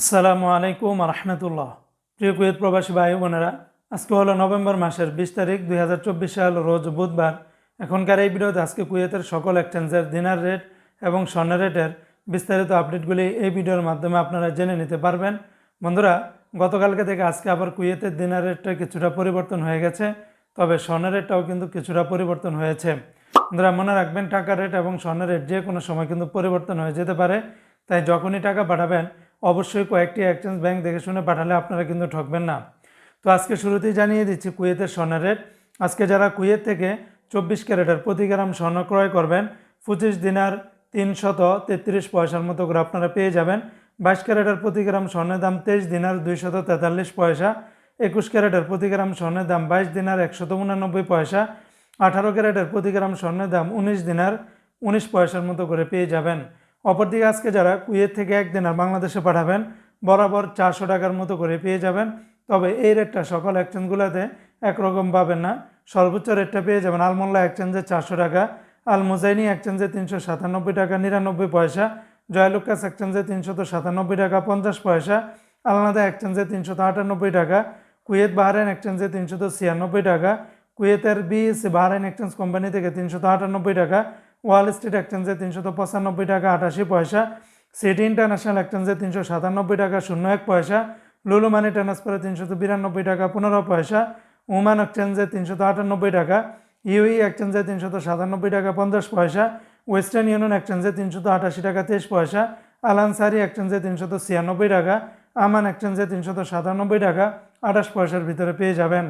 আসসালামু আলাইকুম রহমতুল্লাহ প্রিয় কুয়েত প্রবাসী ভাই বোনেরা, আজকে হলো নভেম্বর মাসের বিশ তারিখ দুই হাজার চব্বিশ সাল, রোজ বুধবার। এখনকার এই ভিডিওতে আজকে কুয়েতের সকল এক্সচেঞ্জের দিনার রেট এবং স্বর্ণের রেটের বিস্তারিত আপডেটগুলি এই ভিডিওর মাধ্যমে আপনারা জেনে নিতে পারবেন। বন্ধুরা, গতকালকে থেকে আজকে আবার কুয়েতের দিনার রেটটা কিছুটা পরিবর্তন হয়ে গেছে, তবে স্বর্ণের রেটটাও কিন্তু কিছুটা পরিবর্তন হয়েছে। বন্ধুরা, মনে রাখবেন, টাকার রেট এবং স্বর্ণের রেট যে কোনো সময় কিন্তু পরিবর্তন হয়ে যেতে পারে। তাই যখনই টাকা পাঠাবেন অবশ্যই কয়েকটি এক্সচেঞ্জ ব্যাংক দেখে শুনে পাঠালে আপনারা কিন্তু ঠকবেন না। তো আজকে শুরুতেই জানিয়ে দিচ্ছি কুয়েতের স্বর্ণের রেট। আজকে যারা কুয়েত থেকে চব্বিশ ক্যারেটের প্রতি গ্রাম স্বর্ণ ক্রয় করবেন, পঁচিশ দিনার তিনশত তেত্রিশ পয়সার মতো করে আপনারা পেয়ে যাবেন। বাইশ ক্যারেটের প্রতি গ্রাম স্বর্ণের দাম তেইশ দিনার দুইশত তেতাল্লিশ পয়সা, একুশ ক্যারেটের প্রতি গ্রাম স্বর্ণের দাম বাইশ দিনার একশত উনানব্বই পয়সা, আঠারো ক্যারেটের প্রতি গ্রাম স্বর্ণের দাম উনিশ দিনার উনিশ পয়সার মতো করে পেয়ে যাবেন। অপরদিকে আজকে যারা কুয়েত থেকে এক দিনার বাংলাদেশে পাঠাবেন, বরাবর চারশো টাকার মতো করে পেয়ে যাবেন। তবে এই রেটটা সকল এক্সচেঞ্জগুলোতে একরকম পাবেন না। সর্বোচ্চ রেটটা পেয়ে যাবেন আলমোল্লা এক্সচেঞ্জে চারশো টাকা আল মুজাইনি তিনশো সাতানব্বই টাকা, নিরানব্বই পয়সা, জয়লুকাস এক্সচেঞ্জে তিনশত সাতানব্বই টাকা, পঞ্চাশ পয়সা, আলনাদা এক্সচেঞ্জে তিনশত আটানব্বই টাকা, কুয়েত বাহরাইন এক্সচেঞ্জে তিনশত ছিয়ানব্বই টাকা, কুয়েতের বিএসসি বাহরাইন এক্সচেঞ্জ কোম্পানি থেকে তিনশত আটানব্বই টাকা ওয়াল স্ট্রিট এক্সচেঞ্জে তিনশত পঁচানব্বই টাকা আটাশি পয়সা, সিটি ইন্টারন্যাশনাল এক্সচেঞ্জে তিনশো সাতানব্বই টাকা শূন্য এক পয়সা, লুলু মানি ট্রান্সফারে তিনশত বিরানব্বই টাকা পনেরো পয়সা, উমান এক্সচেঞ্জে তিনশত আটানব্বই টাকা, ইউই এক্সচেঞ্জে তিনশত সাতানব্বই টাকা পঞ্চাশ পয়সা, ওয়েস্টার্ন ইউনিয়ন এক্সচেঞ্জে তিনশত আটাশি টাকা তেইশ পয়সা, আলানসারি এক্সচেঞ্জে তিনশত ছিয়ানব্বই টাকা, আমান এক্সচেঞ্জে তিনশত সাতানব্বই টাকা আঠাশ পয়সার ভিতরে পেয়ে যাবেন।